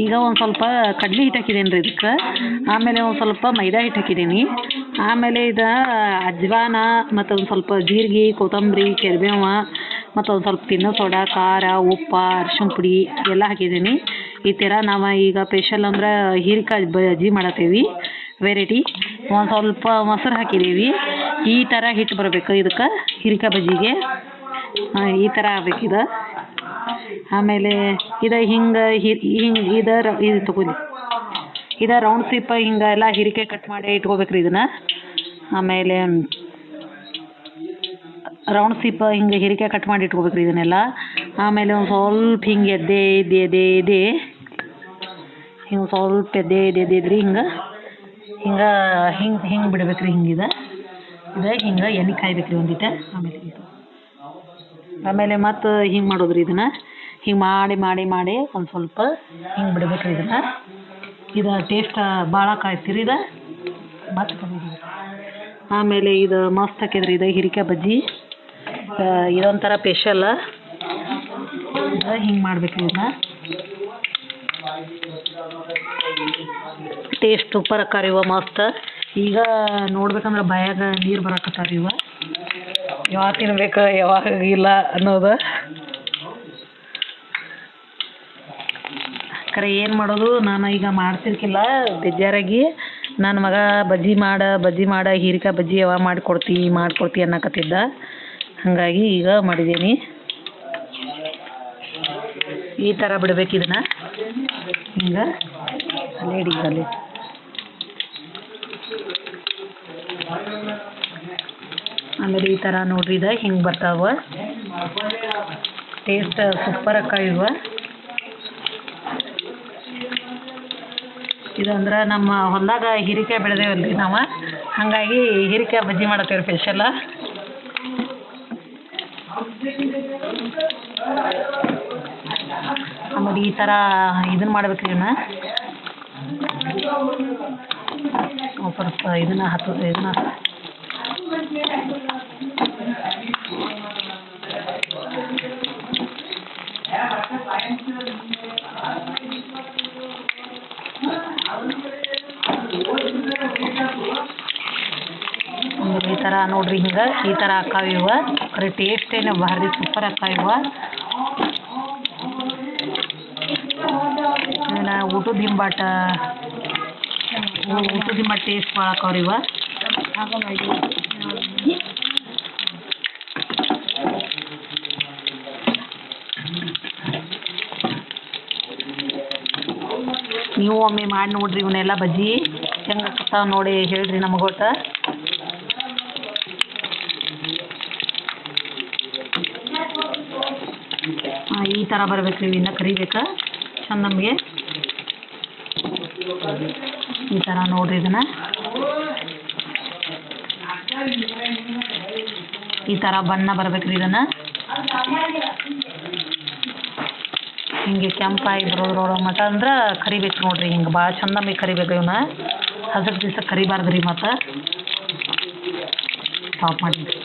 ಈಗ ಒಂದು ಸ್ವಲ್ಪ ಕಡ್ಲೆ ಹಿಟ್ಟು ಹಾಕಿದ್ದೀನಿ ರೀ ಇದಕ್ಕೆ? ಆಮೇಲೆ ಒಂದು ಸ್ವಲ್ಪ ಮೈದಾ ಹಿಟ್ಟು ಹಾಕಿದ್ದೀನಿ ಆಮೇಲೆ ಇದು ಅಜ್ವಾನ, ಮತ್ತು ಒಂದು ಸ್ವಲ್ಪ ಜೀರಿಗೆ, ಕೊತ್ತಂಬರಿ ಕರಿಬೇವು ಮತ್ತು ಒಂದು ಸ್ವಲ್ಪ ತಿನ್ನೋ ಸೋಡಾ, ಖಾರ, ಉಪ್ಪು, ಅರ್ಶಿಣ ಪುಡಿ ಎಲ್ಲ ಹಾಕಿದ್ದೀನಿ ಈ ಥರ ನಾವು ಈಗ ಸ್ಪೆಷಲ್ ಅಂದ್ರೆ ಹೀರಿಕಾಯಿ ಬಜ್ಜಿ ಮಾಡತ್ತೀವಿ. ವೆರೈಟಿ ಒಂದು ಸ್ವಲ್ಪ ಮೊಸರು ಹಾಕಿದ್ದೀವಿ ಈ ಥರ ಹಿಟ್ಟು ಬರಬೇಕು ಇದಕ್ಕೆ ಹೀರಿಕಾಯಿ ಬಜ್ಜಿಗೆ. ಈ ಥರ ಆಗ್ಬೇಕು ಇದು. ಆಮೇಲೆ ಇದು ಹಿಂಗೆ ಹಿಂಗೆ ಇದು ರ, ಇದು ತಗೊಳ್ಳಿ ಇದು ರೌಂಡ್ ಶೇಪ್ ಹಿಂಗೆ ಎಲ್ಲ ಹೀರಿಕಾಯಿ ಕಟ್ ಮಾಡಿ ಇಟ್ಕೋಬೇಕು ಇದನ್ನು. ಆಮೇಲೆ ರೌಂಡ್ ಶೇಪ್ ಹಿಂಗೆ ಹೀರಿಕಾಯಿ ಕಟ್ ಮಾಡಿ ಇಟ್ಕೋಬೇಕು ರೀ ಇದನ್ನೆಲ್ಲ. ಆಮೇಲೆ ಒಂದು ಸ್ವಲ್ಪ ಹಿಂಗೆ ಎದ್ದೆ ಎದ್ದೆ ಎದ್ದೆ ಎದ್ದೆ. ಹಿಂಗೆ ಸ್ವಲ್ಪ ಎದ್ದೆ ಎದ್ದೆ ಎದ್ದೆ ಎದ್ರಿ ಹಿಂಗೆ. ಹಿಂಗೆ ಹಿಂಗೆ ಹಿಂಗೆ ಬಿಡ್ಬೇಕು ರೀ ಹಿಂಗೆ ಇದು. ಇದು ಹಿಂಗೆ ಎಣ್ಣೆ ಕಾಯ್ಬೇಕು ರೀ ಒಂದಿಟ್ಟು ಆಮೇಲೆ ಇದು. ಆಮೇಲೆ ಮತ್ತು ಹಿಂಗೆ ಮಾಡೋದ್ರಿ ಇದನ್ನು. ಹಿಂಗೆ ಮಾಡಿ ಮಾಡಿ ಮಾಡಿ ಒಂದು ಸ್ವಲ್ಪ ಹಿಂಗೆ ಬಿಡ್ಬೇಕು ರೀ ಇದನ್ನು. ಇದು ಟೇಸ್ಟ್ ಭಾಳ ಕಾಯ್ತಿರಿ ಇದು? ಮತ್ತೆ ಆಮೇಲೆ ಇದು ಮಸ್ತ್ ಹಾಕಿದ್ರಿ ಇದು ಹೀರಿಕಾಯಿ ಬಜ್ಜಿ. ಇದೊಂಥರ ಸ್ಪೆಷಲ್ ಹಿಂಗೆ ಮಾಡ್ಬೇಕು ಇದನ್ನ. ಟೇಸ್ಟ್ ಸೂಪರ್ ಅಕ್ಕಾರ ಇವ, ಮಸ್ತ್. ಈಗ ನೋಡ್ಬೇಕಂದ್ರೆ ಬಾಯಾಗ ನೀರು ಬರಕತ್ತಾರ ಇವ. ಯಾವಾಗ ತಿನ್ಬೇಕು, ಯಾವಾಗ ಇಲ್ಲ ಅನ್ನೋದು. ಖರೆ ಏನು ಮಾಡೋದು? ನಾನು ಈಗ ಮಾಡ್ತಿರ್ಕಿಲ್ಲ. ಬೇಜಾರಾಗಿ. ನನ್ನ ಮಗ ಬಜ್ಜಿ ಮಾಡ ಬಜ್ಜಿ ಮಾಡ ಹೀರಿಕಾಯಿ ಬಜ್ಜಿ ಯಾವ ಮಾಡಿಕೊಡ್ತಿ, ಮಾಡ್ಕೊಡ್ತಿ ಅನ್ನಕತ್ತಿದ್ದ. ಹಾಗಾಗಿ ಈಗ ಮಾಡಿದ್ದೀನಿ ಈ ಥರ ಬಿಡ್ಬೇಕು ಇದನ್ನ. ಹಿಂಗೆ. ಅಲ್ಲೇ ಅಲ್ಲಿ ಆಮೇಲೆ ಈ ಥರ ನೋಡ್ರಿ, ಇದು ಹಿಂಗೆ ಬರ್ತಾವ. ಟೇಸ್ಟ್ ಸೂಪರ್ ಅಕ್ಕ ಇವ. ಇದಂದ್ರೆ ನಮ್ಮ ಹೊಲ್ದಾಗ ಹೀರಿಕಾಯಿ ಬೆಳೆದೇವಲ್ಲ ನಾವು. ಹಾಗಾಗಿ ಹೀರಿಕಾಯಿ ಬಜ್ಜಿ ಮಾಡತ್ತೇವೆ ಸ್ಪೆಷಲ್ ಆಮೇಲೆ ಈ ಥರ ಇದನ್ನ ಮಾಡ್ಬೇಕು ರೀ ಇದನ್ನ ಹತ್ತು ಇದನ್ನ ಆಮೇಲೆ ಈ ಥರ ನೋಡ್ರಿ ಹಿಂಗೆ, ಈ ಥರ ಇವ ಖರೆ ಟೇಸ್ಟ್ ಏನ ಬಾರಿ ಸೂಪರ್ ಆಕಾವ ಇವ ಆಮೇಲೆ ಊಟದ ಹಿಂಬಾಟ ಊಟದ ಹಿಂಬಾಟ ಟೇಸ್ಟ್ ಭಾಳ ಇವ ನೀವು ಒಮ್ಮೆ ಮಾಡಿ ನೋಡ್ರಿ ಇವನ್ನೆಲ್ಲ ಬಜ್ಜಿ. ಹೆಂಗೆ ಆಕತ್ತಾವ ನೋಡಿ ಹೇಳ್ರಿ ನಮಗೆ ಒಟ್ಟು ಈ ಥರ ಬರ್ಬೇಕು ರೀ ಇನ್ನ ಕರಿಬೇಕು? ಚಂದ ನಮಗೆ? ಈ ಥರ ನೋಡ್ರಿ ಇದನ್ನ. ಈ ಥರ ಬಣ್ಣ ಬರ್ಬೇಕು ಇದನ್ನ. ಹಿಂಗೆ ಕೆಂಪಾಗಿ ಬರೋದ್ರೊಳಗೆ ಮಟ ಅಂದ್ರೆ ಕರಿಬೇಕು ನೋಡ್ರಿ ಹಿಂಗೆ. ಭಾಳ ಚಂದ ಕರಿಬೇಕು ಇವನ್ನ. ಹಸಕ್ ದಿವಸ ಕರಿಬಾರ್ದು ರೀ ಮತ್ತು? ಸ್ಟಾಪ್ ಮಾಡಿ